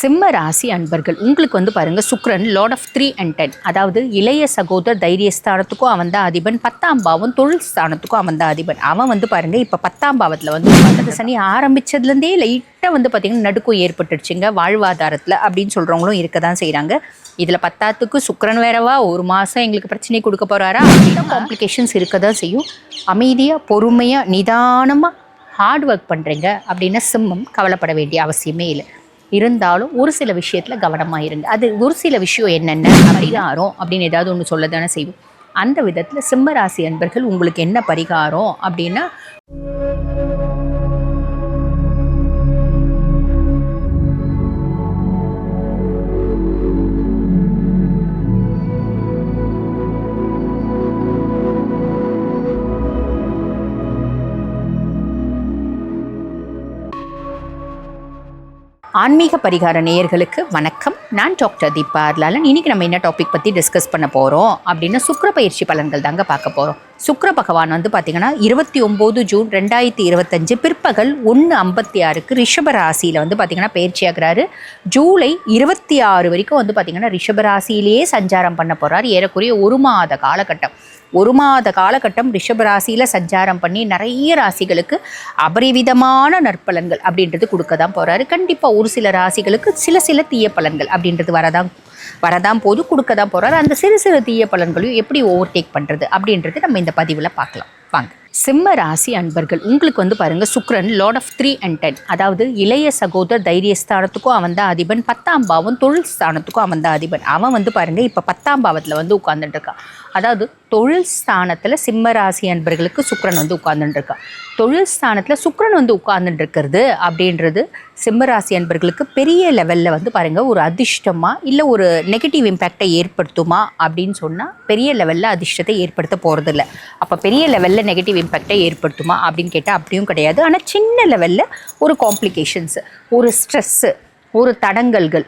சிம்ம ராசி அன்பர்கள் உங்களுக்கு வந்து பாருங்கள் Sukran lord of three and ten அதாவது இளைய சகோதரர் தைரியஸ்தானத்துக்கும் அவன் தான் அதிபன் பத்தாம் பாவம் தொழில் ஸ்தானத்துக்கும் அவன் தான் அதிபன். அவன் வந்து பாருங்க இப்போ பத்தாம் பாவத்தில் வந்து உட்கார்ந்து சனி ஆரம்பித்ததுலேருந்தே லைட்டாக வந்து பார்த்திங்கன்னா நடுக்கம் ஏற்பட்டுடுச்சுங்க வாழ்வாதாரத்தில் அப்படின்னு சொல்கிறவங்களும் இருக்க தான் செய்கிறாங்க இதில் பத்தாத்துக்கு சுக்ரன் வேறவா ஒரு மாதம் எங்களுக்கு பிரச்சனை கொடுக்க போகிறாரா அப்படின்னா காம்ப்ளிகேஷன்ஸ் இருக்க தான் செய்யும். அமைதியாக பொறுமையாக நிதானமாக ஹார்ட் ஒர்க் பண்ணுறீங்க அப்படின்னா சிம்மம் கவலைப்பட வேண்டிய அவசியமே இல்லை. இருந்தாலும் ஒரு சில விஷயத்தில் கவனமாக இருங்க. அது ஒரு சில விஷயம் என்னென்ன? பரிகாரம் அப்படின்னு ஏதாவது ஒன்று சொல்ல தானே செய்வோம். அந்த விதத்தில் சிம்மராசி அன்பர்கள் உங்களுக்கு என்ன பரிகாரம் அப்படின்னா ஆன்மீக பரிகார நேயர்களுக்கு வணக்கம். நான் டாக்டர் தீபா அர்லாலன். இன்னைக்கு நம்ம என்ன டாபிக் பற்றி டிஸ்கஸ் பண்ண போகிறோம் அப்படின்னா சுக்கர பயிற்சி பலன்கள் தாங்க பார்க்க போகிறோம் சுக்கர பகவான் வந்து பார்த்திங்கன்னா இருபத்தி ஒம்பது ஜூன் ரெண்டாயிரத்தி இருபத்தஞ்சு பிற்பகல் ஒன்று ஐம்பத்தி ஆறுக்கு ரிஷப ராசியில் வந்து பார்த்திங்கன்னா பயிற்சி ஜூலை இருபத்தி ஆறு வரைக்கும் வந்து பார்த்திங்கன்னா ரிஷப ராசியிலேயே சஞ்சாரம் பண்ண போகிறார் ஏறக்குறைய ஒரு மாத காலகட்டம். ஒரு மாத காலகட்டம் ரிஷப ராசியில் சஞ்சாரம் பண்ணி நிறைய ராசிகளுக்கு அபரிவிதமான நற்பலன்கள் அப்படின்றது கொடுக்க தான் போகிறாரு கண்டிப்பாக ஒரு சில ராசிகளுக்கு சில சில தீய பலன்கள் அப்படின்றது வரதான் வரதான் போது கொடுக்க தான் போகிறாரு அந்த சிறு சிறு தீய பலன்களையும் எப்படி ஓவர்டேக் பண்ணுறது அப்படின்றது நம்ம இந்த பதிவில் பார்க்கலாம். வாங்க. சிம்ம ராசி அன்பர்கள் உங்களுக்கு வந்து பாருங்க Sukran lord of three and ten அதாவது இளைய சகோதரர் தைரியஸ்தானத்துக்கும் அவன் தான் அதிபன் பத்தாம் பாவம் தொழில் ஸ்தானத்துக்கும் அவன் தான் அதிபன். அவன் வந்து பாருங்க இப்போ பத்தாம் பாவத்தில் வந்து உட்காந்துட்டு இருக்கான். அதாவது தொழில் ஸ்தானத்தில் சிம்மராசி அன்பர்களுக்கு சுக்கரன் வந்து உட்கார்ந்துட்டுருக்கா. தொழில் ஸ்தானத்தில் சுக்கரன் வந்து உட்கார்ந்துட்டுருக்கிறது அப்படின்றது சிம்மராசி அன்பர்களுக்கு பெரிய லெவலில் வந்து பாருங்கள் ஒரு அதிர்ஷ்டமா இல்லை ஒரு நெகட்டிவ் இம்பேக்டை ஏற்படுத்துமா அப்படின்னு சொன்னால் பெரிய லெவலில் அதிர்ஷ்டத்தை ஏற்படுத்த போகிறதில்ல அப்போ பெரிய லெவலில் நெகட்டிவ் இம்பேக்டை ஏற்படுத்துமா அப்படின்னு கேட்டால் அப்படியும் கிடையாது. ஆனால் சின்ன லெவலில் ஒரு காம்ப்ளிகேஷன்ஸு ஒரு ஸ்ட்ரெஸ்ஸு ஒரு தடங்கல்கள்.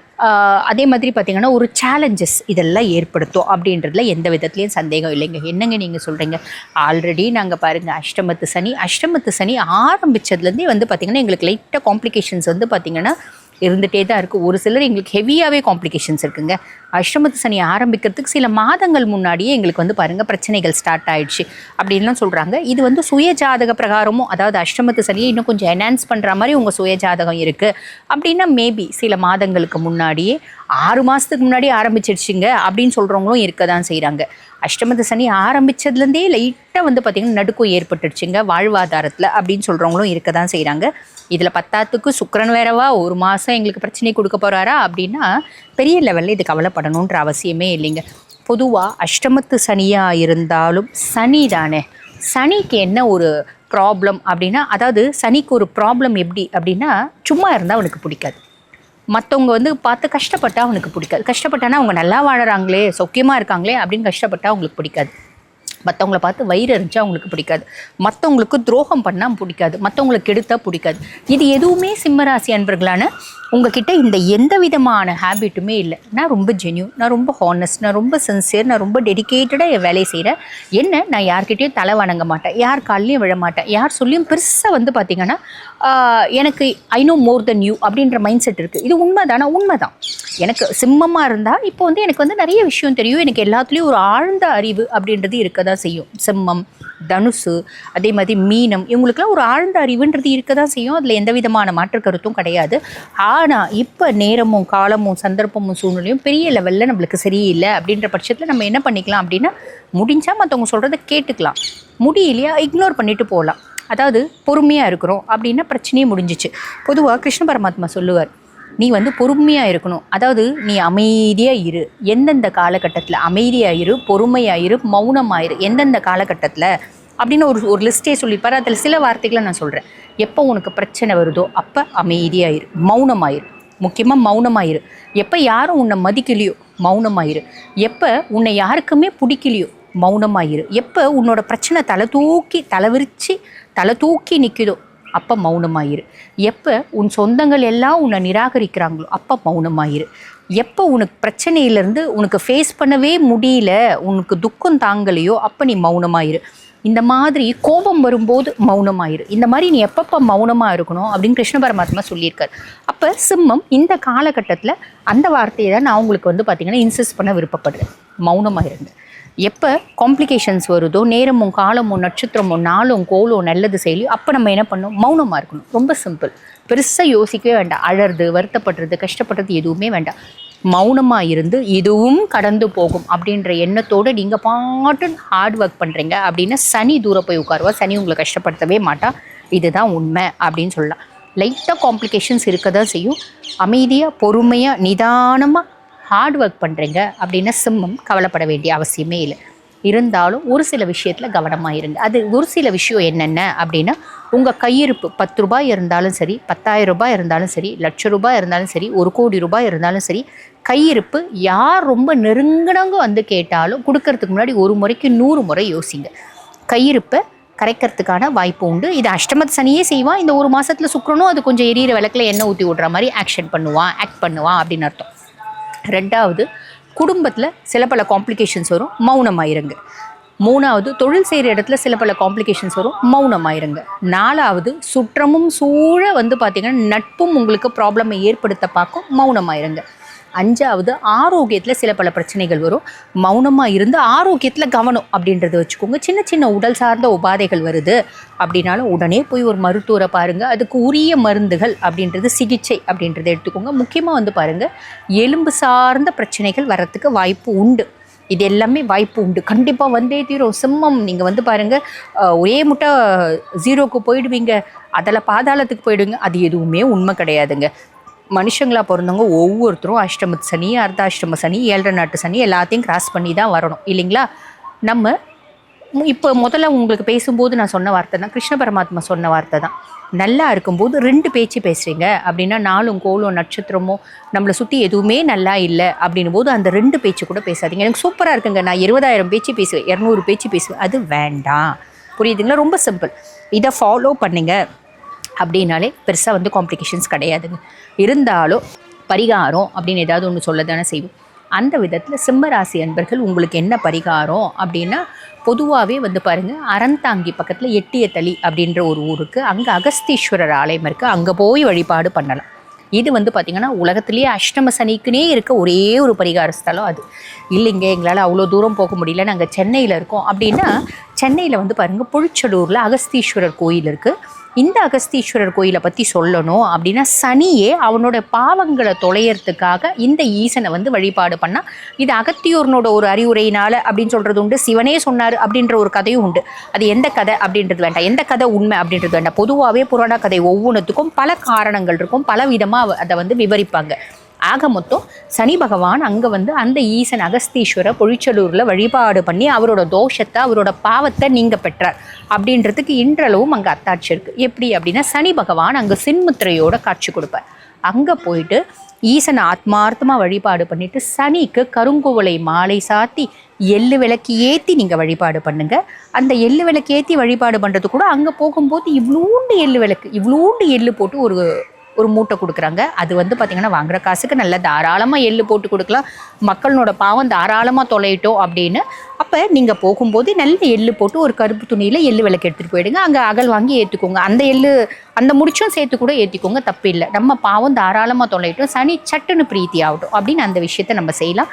அதே மாதிரி பார்த்தீங்கன்னா ஒரு சேலஞ்சஸ் இதெல்லாம் ஏற்படுத்தும் அப்படின்றதுல எந்த விதத்துலையும் சந்தேகம் இல்லைங்க. என்னங்க நீங்கள் சொல்கிறீங்க ஆல்ரெடி நாங்கள் பாருங்கள் அஷ்டமத்து சனி அஷ்டமத்து சனி ஆரம்பித்ததுலேருந்தே வந்து பார்த்திங்கன்னா எங்களுக்கு லைட்டாக காம்ப்ளிகேஷன்ஸ் வந்து பார்த்திங்கன்னா இருந்துகிட்டே தான் இருக்குது ஒரு சிலர் எங்களுக்கு ஹெவியாகவே காம்ப்ளிகேஷன்ஸ் இருக்குங்க. அஷ்டமத்து சனி ஆரம்பிக்கிறதுக்கு சில மாதங்கள் முன்னாடியே எங்களுக்கு வந்து பாருங்கள் பிரச்சனைகள் ஸ்டார்ட் ஆகிடுச்சு அப்படின்லாம் சொல்கிறாங்க இது வந்து சுய ஜாதக பிரகாரமும் அதாவது அஷ்டமத்து சனியை இன்னும் கொஞ்சம் என்ஹான்ஸ் பண்ணுற மாதிரி உங்கள் சுய ஜாதகம் இருக்குது அப்படின்னா மேபி சில மாதங்களுக்கு முன்னாடியே ஆறு மாதத்துக்கு முன்னாடி ஆரம்பிச்சிடுச்சுங்க அப்படின்னு சொல்கிறவங்களும் இருக்க தான் செய்கிறாங்க அஷ்டமத்து சனி ஆரம்பித்ததுலேருந்தே லைட்டாக வந்து பார்த்திங்கன்னா நடுக்கம் ஏற்பட்டுடுச்சுங்க வாழ்வாதாரத்தில் அப்படின்னு சொல்கிறவங்களும் இருக்க தான் செய்கிறாங்க இதில் பத்தாத்துக்கு சுக்கிரன் வேறவா ஒரு மாதம் எங்களுக்கு பிரச்சனை கொடுக்க போகிறாரா அப்படின்னா பெரிய லெவலில் இது கவலைப்படணுன்ற அவசியமே இல்லைங்க. பொதுவாக அஷ்டமத்து சனியாக இருந்தாலும் சனி தானே சனிக்கு என்ன ஒரு ப்ராப்ளம் அப்படின்னா அதாவது சனிக்கு ஒரு ப்ராப்ளம் எப்படி அப்படின்னா சும்மா இருந்தால் அவனுக்கு பிடிக்காது. மற்றவங்க வந்து பார்த்து கஷ்டப்பட்டா அவனுக்கு பிடிக்காது. கஷ்டப்பட்டானா அவங்க நல்லா வாழறாங்களே சௌக்கியமாக இருக்காங்களே அப்படின்னு கஷ்டப்பட்டா அவங்களுக்கு பிடிக்காது. மற்றவங்கள பார்த்து வயிறு எரிஞ்சா அவங்களுக்கு பிடிக்காது. மற்றவங்களுக்கு துரோகம் பண்ணால் பிடிக்காது. மற்றவங்களுக்கு கெடுத்தால் பிடிக்காது. இது எதுவுமே சிம்மராசி அன்பர்களான உங்ககிட்ட இந்த எந்த விதமான ஹேபிட்டுமே இல்லை. நான் ரொம்ப ஜென்யூன் நான் ரொம்ப ஹானஸ்ட் நான் ரொம்ப சின்சியர் நான் ரொம்ப டெடிக்கேட்டடாக என் வேலையை செய்கிறேன் என்ன? நான் யார்கிட்டயும் தலை வணங்க மாட்டேன். யார் கால்லையும் விழ மாட்டேன். யார் சொல்லியும் பெருசாக வந்து பார்த்தீங்கன்னா எனக்கு I know more than you அப்படின்ற மைண்ட் செட் இருக்குது இது உண்மைதானா. உண்மைதான். எனக்கு சிம்மமாக இருந்தால் இப்போ வந்து எனக்கு வந்து நிறைய விஷயம் தெரியும். எனக்கு எல்லாத்துலேயும் ஒரு ஆழ்ந்த அறிவு அப்படின்றது இருக்க தான் செய்யும். சிம்மம் தனுசு அதே மாதிரி மீனம். இவங்களுக்குலாம் ஒரு ஆழ்ந்த அறிவுன்றது இருக்க தான் செய்யும். அதில் எந்த விதமான மாற்று கருத்தும் கிடையாது. ஆ ஆனால் இப்போ நேரமும் காலமும் சந்தர்ப்பமும் சூழ்நிலையும் பெரிய லெவலில் நம்மளுக்கு சரியில்லை அப்படின்ற பட்சத்தில் நம்ம என்ன பண்ணிக்கலாம் அப்படின்னா முடிஞ்சால் மற்றவங்க சொல்கிறத கேட்டுக்கலாம். முடியலையா இக்னோர் பண்ணிட்டு போகலாம். அதாவது பொறுமையாக இருக்கிறோம் அப்படின்னா பிரச்சனையே முடிஞ்சிச்சு. பொதுவாக கிருஷ்ண பரமாத்மா சொல்லுவார் நீ வந்து பொறுமையாக இருக்கணும். அதாவது நீ அமைதியாக இரு. எந்தெந்த காலகட்டத்தில் அமைதியாக இரு பொறுமையாக இரு மௌனமாக இரு. எந்தெந்த காலகட்டத்தில் அப்படின்னு ஒரு ஒரு லிஸ்ட்டே சொல்லியிருப்பார் அதில் சில வார்த்தைகளை நான் சொல்கிறேன் எப்போ உனக்கு பிரச்சனை வருதோ அப்போ அமைதியாயிரு. மௌனமாயிரு. முக்கியமாக மௌனமாயிரு. எப்போ யாரும் உன்னை மதிக்கலையோ மௌனமாயிரு. எப்போ உன்னை யாருக்குமே பிடிக்கலையோ மௌனமாயிரு. எப்போ உன்னோட பிரச்சனை தலை தூக்கி தலைவிரிச்சு தலை தூக்கி நிற்குதோ அப்போ மௌனமாயிரு. எப்போ உன் சொந்தங்கள் எல்லாம் உன்னை நிராகரிக்கிறாங்களோ அப்போ மௌனமாயிரு. எப்போ உனக்கு பிரச்சனையிலேருந்து உனக்கு ஃபேஸ் பண்ணவே முடியல உனக்கு துக்கம் தாங்கலையோ அப்போ நீ மௌனமாயிரு. இந்த மாதிரி கோபம் வரும்போது மௌனமாயிரு. இந்த மாதிரி நீ எப்பப்போ மௌனமாக இருக்கணும் அப்படின்னு கிருஷ்ண பரமாத்மா சொல்லியிருக்காரு. அப்போ சிம்மம் இந்த காலகட்டத்தில் அந்த வார்த்தையை தான் நான் உங்களுக்கு வந்து பார்த்திங்கன்னா இன்சிஸ்ட் பண்ண விருப்பப்படுறேன். மௌனமாக இருங்க எப்போ காம்ப்ளிகேஷன்ஸ் வருதோ நேரமும் காலமும் நட்சத்திரமும் நாளும் கோலும் நல்லது செயலியோ அப்போ நம்ம என்ன பண்ணணும்? மௌனமாக இருக்கணும். ரொம்ப சிம்பிள் பெருசாக யோசிக்கவே வேண்டாம். அழறது வருத்தப்படுறது கஷ்டப்படுறது எதுவுமே வேண்டாம். மௌனமாக இருந்து இதுவும் கடந்து போகும் அப்படின்ற எண்ணத்தோடு நீங்கள் பாட்டு ஹார்ட் ஒர்க் பண்ணுறீங்க அப்படின்னா சனி தூரம் போய் உட்காருவா? சனி உங்களை கஷ்டப்படுத்தவே மாட்டா. இதுதான் உண்மை அப்படின்னு சொல்லலாம். லைட்டாக காம்ப்ளிகேஷன்ஸ் இருக்க தான் செய்யும். அமைதியாக பொறுமையாக நிதானமாக ஹார்ட் ஒர்க் பண்ணுறீங்க அப்படின்னா சிம்மம் கவலைப்பட வேண்டிய அவசியமே இல்லை. இருந்தாலும் ஒரு சில விஷயத்தில் கவனமாக இருங்க. அது ஒரு சில விஷயம் என்னென்ன அப்படின்னா உங்கள் கையிருப்பு பத்து ரூபாய் இருந்தாலும் சரி பத்தாயிரம் ரூபாய் இருந்தாலும் சரி லட்ச ரூபாய் இருந்தாலும் சரி ஒரு கோடி ரூபாய் இருந்தாலும் சரி கையிருப்பு யார் ரொம்ப நெருங்கினவங்க வந்து கேட்டாலும் கொடுக்கறதுக்கு முன்னாடி ஒரு முறைக்கு நூறு முறை யோசிங்க. கையிருப்பை கரைக்கிறதுக்கான வாய்ப்பு உண்டு. இது அஷ்டமத் சனியே செய்வான். இந்த ஒரு மாதத்தில் சுக்கரனும் அது கொஞ்சம் எரியிற விளக்கில் எண்ணெய் ஊற்றி விட்ற மாதிரி ஆக்ஷன் பண்ணுவான் ஆக்ட் பண்ணுவான் அப்படின்னு அர்த்தம். ரெண்டாவது குடும்பத்தில் சில பல காம்ப்ளிகேஷன்ஸ் வரும். மௌனமாயிருங்க. மூணாவது தொழில் செய்கிற இடத்துல சில பல காம்ப்ளிகேஷன்ஸ் வரும். மௌனமாயிருங்க. நாலாவது சுற்றமும் சூழ வந்து பார்த்திங்கன்னா நட்பும் உங்களுக்கு ப்ராப்ளமை ஏற்படுத்த பார்க்கும். மௌனமாயிருங்க. அஞ்சாவது ஆரோக்கியத்தில் சில பல பிரச்சனைகள் வரும். மௌனமாக இருந்து ஆரோக்கியத்தில் கவனம் அப்படின்றத வச்சுக்கோங்க. சின்ன சின்ன உடல் சார்ந்த உபாதைகள் வருது அப்படின்னாலும் உடனே போய் ஒரு மருத்துவரை பாருங்கள் அதுக்கு உரிய மருந்துகள் அப்படின்றது சிகிச்சை அப்படின்றத எடுத்துக்கோங்க. முக்கியமாக வந்து பாருங்கள் எலும்பு சார்ந்த பிரச்சனைகள் வரத்துக்கு வாய்ப்பு உண்டு. இது எல்லாமே வாய்ப்பு உண்டு. கண்டிப்பாக வந்தே தீரும். சிம்மம். நீங்கள் வந்து பாருங்கள் ஒரே முட்டை ஜீரோக்கு போயிடுவீங்க. அதில் பாதாளத்துக்கு போயிடுங்க. அது எதுவுமே உண்மை கிடையாதுங்க. மனுஷங்களாக பிறந்தவங்க ஒவ்வொருத்தரும் அஷ்டம சனி அர்த்தாஷ்டம சனி ஏழரை நாட்டு சனி எல்லாத்தையும் கிராஸ் பண்ணி தான் வரணும். இல்லைங்களா? நம்ம இப்போ முதல்ல உங்களுக்கு பேசும்போது நான் சொன்ன வார்த்தை தான். கிருஷ்ண பரமாத்மா சொன்ன வார்த்தை தான். நல்லா இருக்கும்போது ரெண்டு பேச்சு பேசுகிறீங்க அப்படின்னா நாளும் கோலும் நட்சத்திரமோ நம்மளை சுற்றி எதுவுமே நல்லா இல்லை அப்படின்னும் போது அந்த ரெண்டு பேச்சு கூட பேசாதீங்க. எனக்கு சூப்பராக இருக்குங்க. நான் இருபதாயிரம் பேச்சு பேசுவேன். இரநூறு பேச்சு பேசுவேன். அது வேண்டாம். புரியுதுங்களா? ரொம்ப சிம்பிள் இதை ஃபாலோ பண்ணுங்கள் அப்படின்னாலே பெருசாக வந்து காம்ப்ளிகேஷன்ஸ் கிடையாதுங்க. இருந்தாலும் பரிகாரம் அப்படின்னு ஏதாவது ஒன்று சொல்ல தானே செய்வோம். அந்த விதத்தில் சிம்மராசி அன்பர்கள் உங்களுக்கு என்ன பரிகாரம் அப்படின்னா பொதுவாகவே வந்து பாருங்கள் அறந்தாங்கி பக்கத்தில் எட்டியத்தளி அப்படின்ற ஒரு ஊருக்கு அங்கே அகஸ்தீஸ்வரர் ஆலயம் இருக்குது அங்கே போய் வழிபாடு பண்ணலாம். இது வந்து பார்த்திங்கன்னா உலகத்துலேயே அஷ்டம சனிக்குனே இருக்க ஒரே ஒரு பரிகார ஸ்தலம் அது. இல்லைங்க எங்களால் அவ்வளோ தூரம் போக முடியல. நாங்கள் சென்னையில் இருக்கோம் அப்படின்னா சென்னையில் வந்து பாருங்கள் புழுச்சலூரில் அகஸ்தீஸ்வரர் கோயில் இருக்குது இந்த அகஸ்தீஸ்வரர் கோயிலை பற்றி சொல்லணும் அப்படின்னா சனியே அவனோட பாவங்களை தொலையறதுக்காக இந்த ஈசனை வந்து வழிபாடு பண்ணால் இது அகத்தியூர்னோட ஒரு அறிவுரையினால் அப்படின்னு சொல்கிறது உண்டு. சிவனே சொன்னார் அப்படின்ற ஒரு கதையும் உண்டு. அது எந்த கதை அப்படின்றது வேண்டாம். எந்த கதை உண்மை அப்படின்றது வேண்டாம். பொதுவாகவே புராண கதை ஒவ்வொன்றுத்துக்கும் பல காரணங்கள் இருக்கும். பல விதமாக அதை வந்து விவரிப்பாங்க. ஆக மொத்தம் சனி பகவான் அங்கே வந்து அந்த ஈசன் அகஸ்தீஸ்வர பொழிச்சலூரில் வழிபாடு பண்ணி அவரோட தோஷத்தை அவரோட பாவத்தை நீங்க பெற்றார். அப்படின்றதுக்கு இன்றளவும் அங்கே அத்தாட்சி இருக்குது எப்படி அப்படின்னா சனி பகவான் அங்கே சின்முத்திரையோட காட்சி கொடுப்பார். அங்கே போயிட்டு ஈசனை ஆத்மார்த்தமாக வழிபாடு பண்ணிட்டு சனிக்கு கருங்குவலை மாலை சாத்தி எள்ளு விளக்கு ஏற்றி நீங்கள் வழிபாடு பண்ணுங்க. அந்த எள்ளு விளக்கு ஏற்றி வழிபாடு பண்ணுறது கூட அங்கே போகும்போது இவ்வளோண்டு எள்ளு விளக்கு இவ்வளோண்டு எள்ளு போட்டு ஒரு ஒரு மூட்டை கொடுக்குறாங்க. அது வந்து பார்த்திங்கன்னா வாங்குற காசுக்கு நல்ல தாராளமாக எள்ளு போட்டு கொடுக்கலாம். மக்களோட பாவம் தாராளமாக தொலையிட்டோம் அப்படின்னு. அப்போ நீங்கள் போகும்போது நல்ல எள்ளு போட்டு ஒரு கருப்பு துணியில் எள்ளு விளக்கு எடுத்துகிட்டு போயிடுங்க. அங்கே அகல் வாங்கி ஏற்றுக்கோங்க அந்த எள்ளு அந்த முடிச்சும் சேர்த்து கூட ஏற்றிக்கோங்க தப்பு இல்லை. நம்ம பாவம் தாராளமாக தொலையிட்டோம். சனி சட்டுன்னு பிரீத்தி ஆகட்டும் அப்படின்னு அந்த விஷயத்தை நம்ம செய்யலாம்.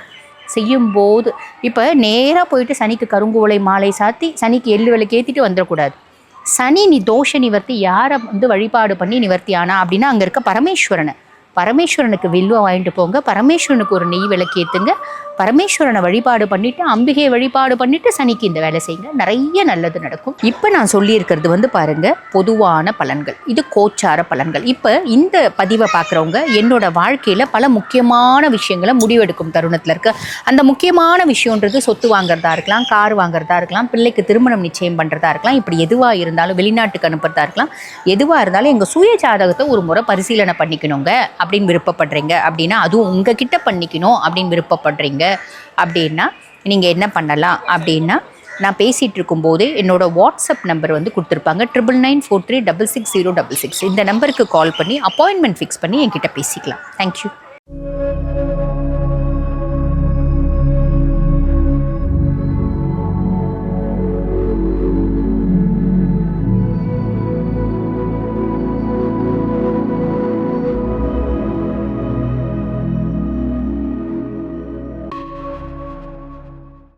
செய்யும்போது இப்போ நேராக போயிட்டு சனிக்கு கருங்குவலை மாலை சாத்தி சனிக்கு எள்ளு விளக்கு ஏற்றிட்டு வந்துடக்கூடாது. சனி நீ தோஷ நிவர்த்தி யாரை வந்து வழிபாடு பண்ணி நிவர்த்தி ஆனா அப்படின்னா அங்கே இருக்க பரமேஸ்வரனை. பரமேஸ்வரனுக்கு வில்வம் வாங்கிட்டு போங்க. பரமேஸ்வரனுக்கு ஒரு நெய் விளக்கு ஏற்றுங்க பரமேஸ்வரனை வழிபாடு பண்ணிட்டு அம்பிகையை வழிபாடு பண்ணிட்டு சனிக்கு இந்த வேலை செய்யுங்க. நிறைய நல்லது நடக்கும். இப்போ நான் சொல்லியிருக்கிறது வந்து பாருங்க பொதுவான பலன்கள். இது கோச்சார பலன்கள். இப்போ இந்த பதிவை பார்க்குறவங்க என்னோட வாழ்க்கையில் பல முக்கியமான விஷயங்களை முடிவெடுக்கும் தருணத்தில் இருக்க. அந்த முக்கியமான விஷயன்றது சொத்து வாங்குறதா இருக்கலாம் கார் வாங்குறதா இருக்கலாம் பிள்ளைக்கு திருமணம் நிச்சயம் பண்ணுறதா இருக்கலாம் இப்படி எதுவாக இருந்தாலும் வெளிநாட்டுக்கு அனுப்புறதா இருக்கலாம் எதுவாக இருந்தாலும் எங்கள் சுய ஜாதகத்தை ஒரு முறை பரிசீலனை பண்ணிக்கணுங்க அப்படின்னு விருப்பப்படுறீங்க அப்படின்னா அதுவும் உங்ககிட்ட பண்ணிக்கணும் அப்படின்னு விருப்பப்படுறீங்க. அப்படின்னா நீங்கள் என்ன பண்ணலாம் அப்படின்னா நான் பேசிகிட்டு இருக்கும்போதே என்னோட வாட்ஸ்அப் நம்பர் வந்து கொடுத்துருப்பாங்க. Triple nine four three double six zero double six. இந்த நம்பருக்கு கால் பண்ணி அப்பாயின்மெண்ட் ஃபிக்ஸ் பண்ணி என்கிட்ட பேசிக்கலாம். தேங்க்யூ